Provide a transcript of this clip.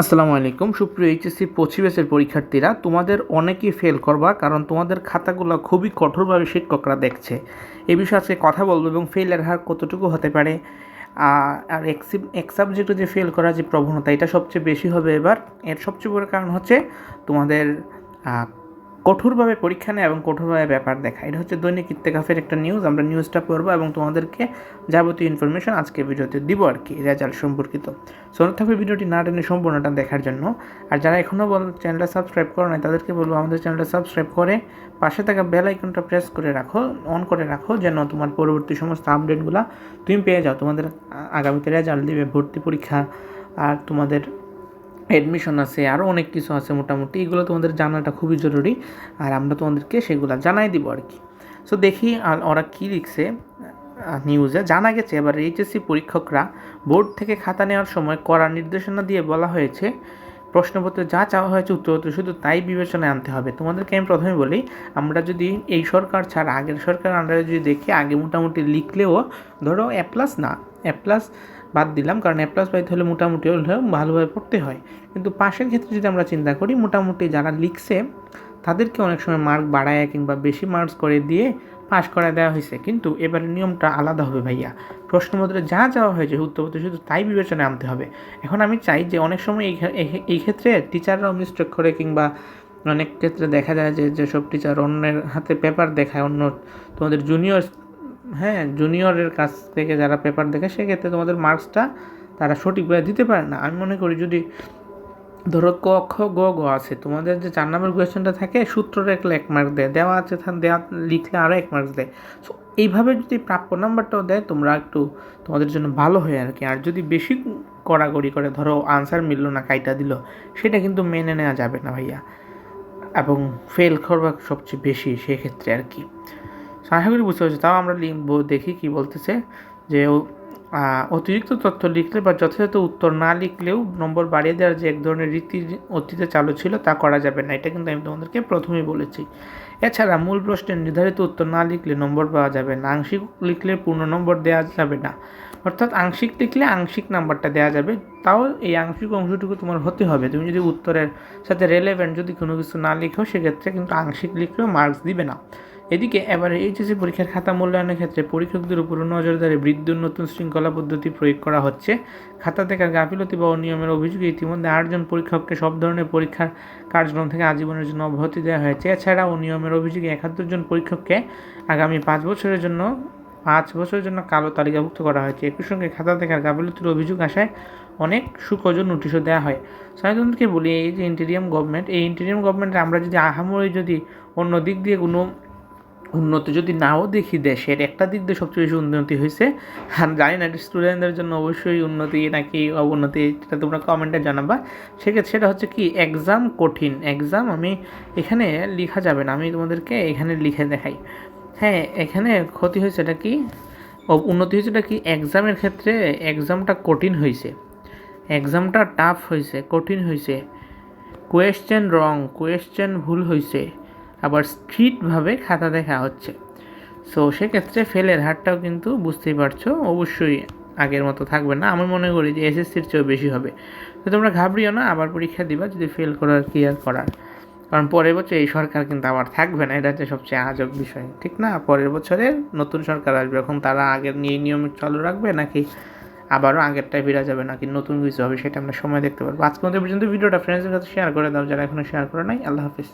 আসসালামু আলাইকুম। সুপ্রিয় এইচএসসি পঁচিবেশের পরীক্ষার্থীরা, তোমাদের অনেকেই ফেল করবা কারণ তোমাদের খাতাগুলো খুবই কঠোরভাবে শিক্ষকরা দেখছে। এ বিষয়ে আজকে কথা বলব এবং ফেলের হার কতটুকু হতে পারে আর এক সাবজেক্টে যে ফেল করার যে প্রবণতা, এটা সবচেয়ে বেশি হবে এবার। এর সবচেয়ে বড় কারণ হচ্ছে তোমাদের কঠোরভাবে পরীক্ষা নেয় এবং কঠোরভাবে ব্যাপার দেখা। এটা হচ্ছে দৈনিক ইত্তেকাফের একটা নিউজ আমরা নিউজটা পড়ব এবং তোমাদেরকে যাবতীয় ইনফরমেশন আজকে ভিডিওতে দিব আর কি রেজাল্ট সম্পর্কিত। সো থাকবে ভিডিওটি না টেনে সম্পূর্ণটা দেখার জন্য। আর যারা এখনও বল চ্যানেলটা সাবস্ক্রাইব করো নাই, তাদেরকে বলব আমাদের চ্যানেলটা সাবস্ক্রাইব করে পাশে থাকা বেল আইকনটা প্রেস করে রাখো অন করে রাখো, যেন তোমার পরবর্তী সমস্ত আপডেটগুলো তুমি পেয়ে যাও। তোমাদের আগামীতে রেজাল্ট দিবে, ভর্তি পরীক্ষা, আর তোমাদের অ্যাডমিশন আছে আরও অনেক কিছু আছে মোটামুটি। এগুলো তোমাদের জানাটা খুবই জরুরি, আর আমরা তোমাদেরকে সেগুলো জানাই দিব আর কি। সো দেখি, আর ওরা কী লিখছে নিউজে জানা গেছে এবার এইচএসসি পরীক্ষকরা বোর্ড থেকে খাতা নেওয়ার সময় কড়া নির্দেশনা দিয়ে বলা হয়েছে, প্রশ্নপত্রে যা চাওয়া হয়েছে উত্তরপত্র শুধু তাই বিবেচনায় আনতে হবে। তোমাদেরকে আমি প্রথমে বলি, আমরা যদি এই সরকার ছাড়া, আগের সরকার আন্ডারে যদি দেখি, আগে মোটামুটি লিখলেও ধরো এ প্লাস না এ প্লাস বাদ দিলাম, কারণ এ প্লাস পাইতে হলে মোটামুটি হলেও ভালোভাবে পড়তে হয়। কিন্তু পাশের ক্ষেত্রে যদি আমরা চিন্তা করি, মোটামুটি যারা লিখছে, তাদেরকে অনেক সময় মার্ক বাড়ায় কিংবা বেশি মার্কস করে দিয়ে পাশ করা দেওয়া হয়েছে। কিন্তু এবারে নিয়মটা আলাদা হবে ভাইয়া। প্রশ্নপত্রে যা চাওয়া হয়েছে, উত্তরপত্র শুধু তাই বিবেচনায় আনতে হবে। এখন আমি চাই যে অনেক সময় এই ক্ষেত্রে টিচাররাও মিস্টেক করে কিংবা অনেক ক্ষেত্রে দেখা যায় যে, যেসব টিচার অন্যের হাতে পেপার দেখায়, অন্য তোমাদের জুনিয়র হ্যাঁ জুনিয়রের কাছ থেকে যারা পেপার দেখে, সেক্ষেত্রে তোমাদের মার্কসটা তারা সঠিকভাবে দিতে পারে না। আমি মনে করি যদি ধরো ক, খ, গ গ আছে, তোমাদের যে চার নম্বর কোয়েশ্চেনটা থাকে সূত্র রাখলে এক মার্ক দেয়, দেওয়া আছে দেওয়া লিখলে আরও এক মার্কস দেয়। সো এইভাবে যদি প্রাপ্য নাম্বারটাও দেয়, তোমরা একটু তোমাদের জন্য ভালো হয় আর কি। আর যদি বেশি কড়াকড়ি করে, ধরো আনসার মিললো না, কাইটা দিল, সেটা কিন্তু মেনে নেওয়া যাবে না ভাইয়া। এবং ফেল করবা সবচেয়ে বেশি সেক্ষেত্রে আর কি। আশা করি বুঝতে পারছি, তাও আমরা লিখব, দেখি কি বলতেছে, যে অতিরিক্ত তথ্য লিখলে বা যথাযথ উত্তর না লিখলেও নম্বর বাড়িয়ে দেওয়ার যে এক ধরনের রীতি অতীতে চালু ছিল তা করা যাবে না। এটা কিন্তু আমি তোমাদেরকে প্রথমেই বলেছি। এছাড়া মূল প্রশ্নের নির্ধারিত উত্তর না লিখলে নম্বর পাওয়া যাবে না। আংশিক লিখলে পূর্ণ নম্বর দেওয়া যাবে না। অর্থাৎ আংশিক লিখলে আংশিক নাম্বারটা দেওয়া যাবে। তাও এই আংশিক অংশটুকু তোমার হতে হবে। তুমি যদি উত্তরের সাথে রেলেভেন্ট যদি কোনো কিছু না লিখো, সেক্ষেত্রে কিন্তু আংশিক লিখলেও মার্কস দিবে না। এদিকে এবারে এইচএসসি পরীক্ষার খাতা মূল্যায়নের ক্ষেত্রে পরীক্ষকদের উপর নজরদারি বৃদ্ধির নতুন শৃঙ্খলা পদ্ধতি প্রয়োগ করা হচ্ছে। খাতা দেখার গাফিলতি বা অনিয়মের অভিযোগে ইতিমধ্যে আটজন পরীক্ষককে সব ধরনের পরীক্ষার কার্যক্রম থেকে আজীবনের জন্য অব্যাহতি দেওয়া হয়েছে। এছাড়া অনিয়মের অভিযোগে একাত্তর জন পরীক্ষককে আগামী পাঁচ বছরের জন্য, পাঁচ বছরের জন্য কালো তালিকাভুক্ত করা হয়েছে। একই সঙ্গে খাতা দেখার গাফিলতির অভিযোগ আসায় অনেক সুকজন নোটিশও দেওয়া হয়। সাধারণকে বলি, এই যে ইন্টেরিয়াম গভর্নমেন্ট, এই ইন্টেরিয়াম গভর্নমেন্টে আমরা যদি আহামরি যদি অন্য দিক দিয়ে কোনো উন্নতি যদি নাও দেখি দেশের একটা দিক দিয়ে সবচেয়ে বেশি উন্নতি হয়েছে। আর জানি না স্টুডেন্টদের জন্য অবশ্যই উন্নতি নাকি অবনতি সেটা তোমরা কমেন্টে জানাবা। সেক্ষেত্রে সেটা হচ্ছে কি এক্সাম কঠিন। এক্সাম আমি এখানে লেখা যাবে না, আমি তোমাদেরকে এখানে লিখে দেখাই। হ্যাঁ এখানে ক্ষতি হয়েছে এটা কি? উন্নতি হয়েছে এটা কি? এক্সামের ক্ষেত্রে এক্সামটা কঠিন হয়েছে। এক্সামটা টাফ হয়েছে, কঠিন হয়েছে। কোয়েশ্চেন রং কোয়েশ্চেন ভুল হয়েছে। আবার স্ট্রিটভাবে খাতা দেখা হচ্ছে। সো সেক্ষেত্রে ফেলের হারটাও কিন্তু বুঝতেই পারছ, অবশ্যই আগের মতো থাকবে না। আমি মনে করি যে এসএসসির চেয়েও বেশি হবে। তো তোমরা ঘাবড়িও না, আবার পরীক্ষা দিবা যদি ফেল করার ক্লিয়ার করার। কারণ পরের বছর এই সরকার কিন্তু আবার থাকবে না, এটা হচ্ছে সবচেয়ে আজব বিষয়, ঠিক না? পরের বছরে নতুন সরকার আসবে, এখন তারা আগের নিয়ে নিয়ম চালু রাখবে নাকি আবারও আগেরটাই ফিরা যাবে নাকি নতুন কিছু হবে, সেটা আমরা সময় দেখতে পারব। আজকে পর্যন্ত, ভিডিওটা ফ্রেন্ডসের কাছে শেয়ার করে দাও, যারা এখনও শেয়ার করে নাই, আল্লাহ হাফিজ।